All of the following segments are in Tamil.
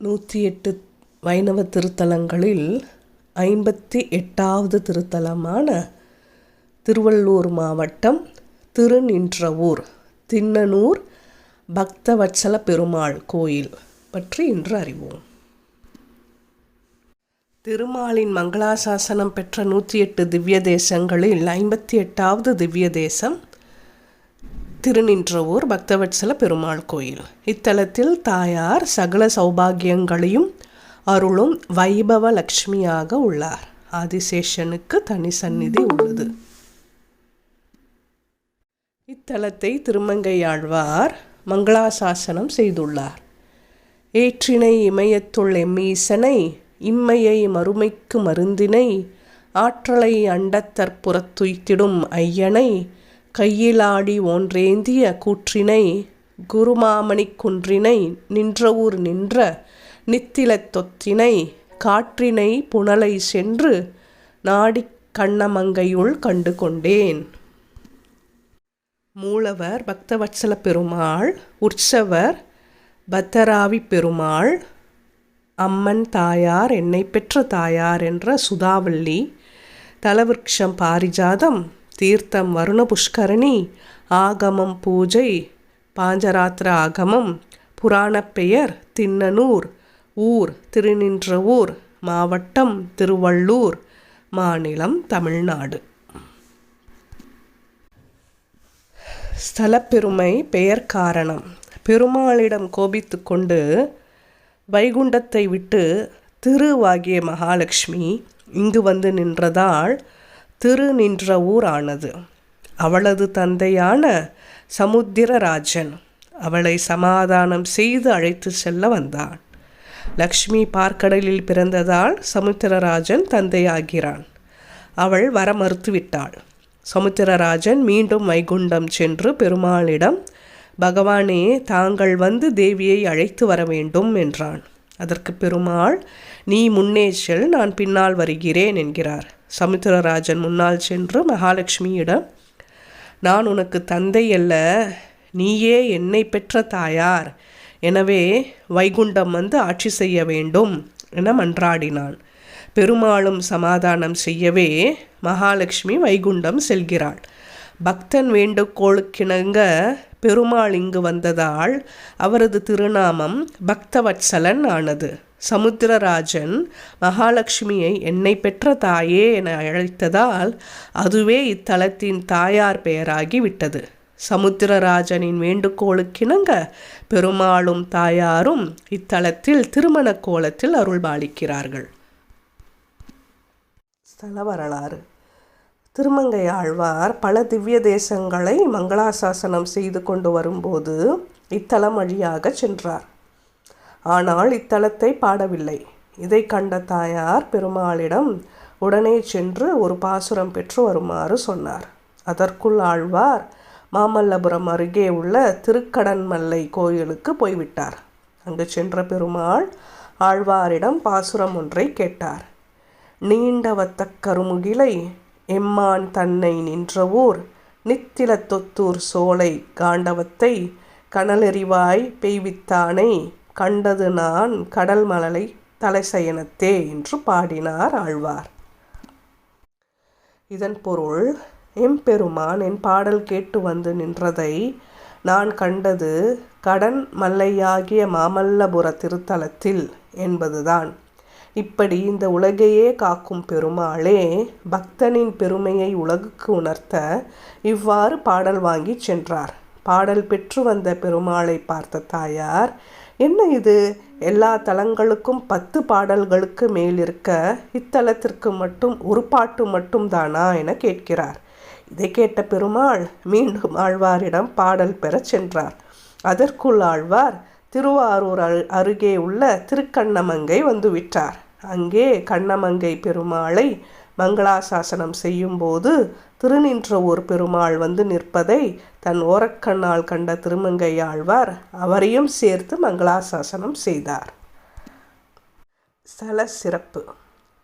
நூற்றி எட்டு வைணவ திருத்தலங்களில் ஐம்பத்தி எட்டாவது திருத்தலமான திருவள்ளூர் மாவட்டம் திருநின்றவூர் திண்ணனூர் பக்தவச்சல பெருமாள் கோயில் பற்றி இன்று அறிவோம். திருமாலின் மங்களாசாசனம் பெற்ற நூற்றி எட்டு திவ்ய தேசங்களில் ஐம்பத்தி எட்டாவது திவ்ய தேசம் திருநின்றவூர் பக்தவத்சல பெருமாள் கோயில். இத்தலத்தில் தாயார் சகல சௌபாகியங்களையும் அருளும் வைபவ லக்ஷ்மியாக உள்ளார். ஆதிசேஷனுக்கு தனி சந்நிதி உள்ளது. இத்தலத்தை திருமங்கையாழ்வார் மங்களாசாசனம் செய்துள்ளார். ஏற்றினை இமயத்துள் எம்மீசனை இம்மையை மறுமைக்கு மருந்தினை ஆற்றலை அண்டத்தற்புறத்துய்த்திடும் ஐயனை கையிலாடி ஒன்றேந்திய கூற்றினை குருமாமணி குன்றினை நின்றவூர் நின்ற நித்திலத் தொத்தினை காற்றினை புனலை சென்று நாடிக் கண்ணமங்கையுள் கண்டு கொண்டேன். மூலவர் பக்தவத்சல பெருமாள் உற்சவர் பத்தராவி பெருமாள் அம்மன் தாயார் என்னை பெற்ற தாயார் என்ற சுதாவள்ளி தலவிருக்ஷம் பாரிஜாதம் தீர்த்தம் வருண புஷ்கரணி ஆகமம் பூஜை பாஞ்சராத்திர ஆகமம் புராணப் பெயர் திண்ணனூர் ஊர் திருநின்றவூர் மாவட்டம் திருவள்ளூர் மாநிலம் தமிழ்நாடு. ஸ்தலப்பெருமை பெயர் காரணம். பெருமாளிடம் கோபித்து கொண்டு வைகுண்டத்தை விட்டு திருவாகிய மகாலட்சுமி இங்கு வந்து நின்றதால் திரு நின்ற ஊர் ஆனது அவளது தந்தையான சமுத்திரராஜன் அவளை சமாதானம் செய்து அழைத்து செல்ல வந்தான். லக்ஷ்மி பார்க்கடலில் பிறந்ததால் சமுத்திரராஜன் தந்தையாகிறான். அவள் வர மறுத்துவிட்டாள். சமுத்திரராஜன் மீண்டும் வைகுண்டம் சென்று பெருமாளிடம் பகவானே தாங்கள் வந்து தேவியை அழைத்து வர வேண்டும் என்றான். அதற்கு பெருமாள் நீ முன்னே செல் நான் பின்னால் வருகிறேன் என்கிறார். சமுத்திரராஜன் முன்னால் சென்று மகாலட்சுமியிடம் நான் உனக்கு தந்தை அல்ல நீயே என்னை பெற்ற தாயார். எனவே வைகுண்டம் வந்து ஆட்சி செய்ய வேண்டும் என மன்றாடினான். பெருமாளும் சமாதானம் செய்யவே மகாலட்சுமி வைகுண்டம் செல்கிறாள். பக்தன் வேண்டுகோளுக்கிணங்க பெருமாள் இங்கு வந்ததால் அவரது திருநாமம் பக்தவத்சலன் ஆனது. சமுத்திரராஜன் மகாலட்சுமியை என்னை பெற்ற தாயே என அழைத்ததால் அதுவே இத்தலத்தின் தாயார் பெயராகி விட்டது. சமுத்திரராஜனின் வேண்டுகோளுக்கிணங்க பெருமாளும் தாயாரும் இத்தலத்தில் திருமண கோலத்தில் அருள்பாலிக்கிறார்கள் ஸ்தல வரலாறு. திருமங்கை ஆழ்வார் பல திவ்ய தேசங்களை மங்களாசாசனம் செய்து கொண்டு வரும்போது இத்தலம் வழியாக சென்றார். ஆனால் இத்தலத்தை பாடவில்லை. இதை கண்ட தாயார் பெருமாளிடம் உடனே சென்று ஒரு பாசுரம் பெற்று வருமாறு சொன்னார். அதற்குள் ஆழ்வார் மாமல்லபுரம் அருகே உள்ள திருக்கடன்மல்லை கோயிலுக்கு போய்விட்டார். அங்கு சென்ற பெருமாள் ஆழ்வாரிடம் பாசுரம் ஒன்றை கேட்டார். நீண்டவத்த கருமுகிலை எம்மான் தன்னை நின்ற ஊர் நித்தில தொத்தூர் சோலை காண்டவத்தை கனலெறிவாய் பெய்வித்தானை கண்டது நான் கடல் மலலை தலைசயனத்தே என்று பாடினார் ஆழ்வார். இதன் பொருள் எம்பெருமான் என் பாடல் கேட்டு வந்து நின்றதை நான் கண்டது கடன் மல்லையாகிய மாமல்லபுர திருத்தலத்தில் என்பதுதான். இப்படி இந்த உலகையே காக்கும் பெருமாளே பக்தனின் பெருமையை உலகுக்கு உணர்த்த இவ்வாறு பாடல் வாங்கி சென்றார். பாடல் பெற்று வந்த பெருமாளை பார்த்த தாயார் என்ன இது? எல்லா தலங்களுக்கும் பத்து பாடல்களுக்கு மேலிருக்க இத்தலத்திற்கு மட்டும் ஒரு பாட்டு மட்டும் தானா என கேட்கிறார். இதை கேட்ட பெருமாள் மீண்டும் ஆழ்வாரிடம் பாடல் பெறச் சென்றார். அதற்குள் ஆழ்வார் திருவாரூர் அருகே உள்ள திருக்கண்ணமங்கை வந்துவிட்டார். அங்கே கண்ணமங்கை பெருமாளை மங்களாசாசனம் செய்யும்போது திருநின்ற ஒரு பெருமாள் வந்து நிற்பதை தன் ஓரக்கண்ணால் கண்ட திருமங்கை ஆழ்வார் அவரையும் சேர்த்து மங்களாசாசனம் செய்தார். சல சிறப்பு.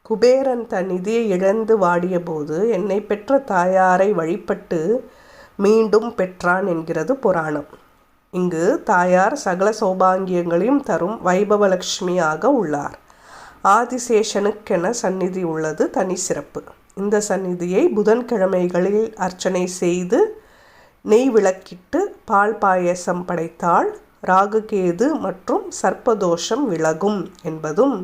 குபேரன் தன் நிதியை இழந்து வாடியபோது என்னை பெற்ற தாயாரை வழிபட்டு மீண்டும் பெற்றான் என்கிறது புராணம். இங்கு தாயார் சகல சௌபாங்கியங்களையும் தரும் வைபவலட்சுமியாக உள்ளார். ஆதிசேஷனுக்கென சந்நிதி உள்ளது தனி சிறப்பு. இந்த சந்நிதியை புதன்கிழமைகளில் அர்ச்சனை செய்து நெய் விளக்கிட்டு பால் பாயசம் படைத்தால் ராகுகேது மற்றும் சர்ப்பதோஷம் விலகும் என்பதும்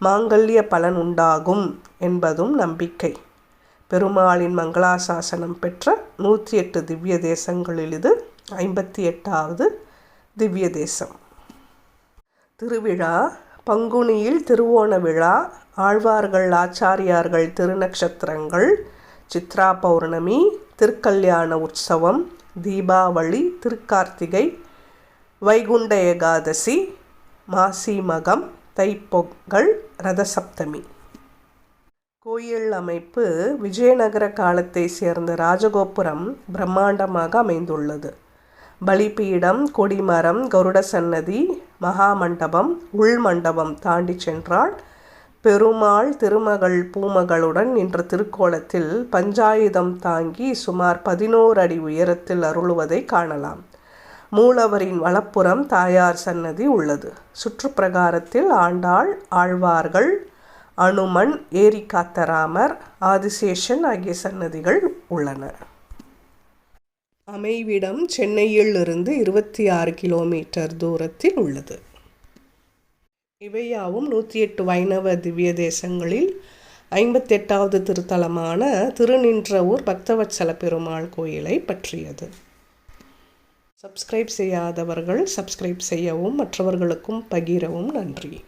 மாங்கல்ய பலன் உண்டாகும் என்பதும் நம்பிக்கை. பெருமாளின் மங்களாசாசனம் பெற்ற நூற்றி எட்டு திவ்ய தேசங்களில் இது ஐம்பத்தி எட்டாவது திவ்ய தேசம். திருவிழா பங்குனியில் திருவோண விழா ஆழ்வார்கள் ஆச்சாரியார்கள் திருநக்ஷத்திரங்கள் சித்ரா பௌர்ணமி திருக்கல்யாண உற்சவம் தீபாவளி திருக்கார்த்திகை வைகுண்ட ஏகாதசி மாசி மகம் தைப்பொங்கல் ரதசப்தமி. கோயில் அமைப்பு விஜயநகர காலத்தை சேர்ந்த ராஜகோபுரம் பிரம்மாண்டமாக அமைந்துள்ளது. பலிபீடம் கொடிமரம் கருட சன்னதி மகாமண்டபம் உள்மண்டபம் தாண்டி சென்றால் பெருமாள் திருமகள் பூமகளுடன் நின்ற திருக்கோலத்தில் பஞ்சாயுதம் தாங்கி சுமார் பதினோரு அடி உயரத்தில் அருளுவதை காணலாம். மூலவரின் வலப்புறம் தாயார் சன்னதி உள்ளது. சுற்றுப்பிரகாரத்தில் ஆண்டாள் ஆழ்வார்கள் அனுமன் ஏரிகாத்தராமர் ஆதிசேஷன் ஆகிய சன்னதிகள் உள்ளன. அமைவிடம் சென்னையில் இருந்து இருபத்தி ஆறு கிலோமீட்டர் தூரத்தில் உள்ளது. இவையாவும் நூற்றி எட்டு வைணவ திவ்ய தேசங்களில் ஐம்பத்தெட்டாவது திருத்தலமான திருநின்றவூர் பக்தவச்சல பெருமாள் கோயிலை பற்றியது. சப்ஸ்கிரைப் செய்யாதவர்கள் சப்ஸ்கிரைப் செய்யவும் மற்றவர்களுக்கும் பகிரவும் நன்றி.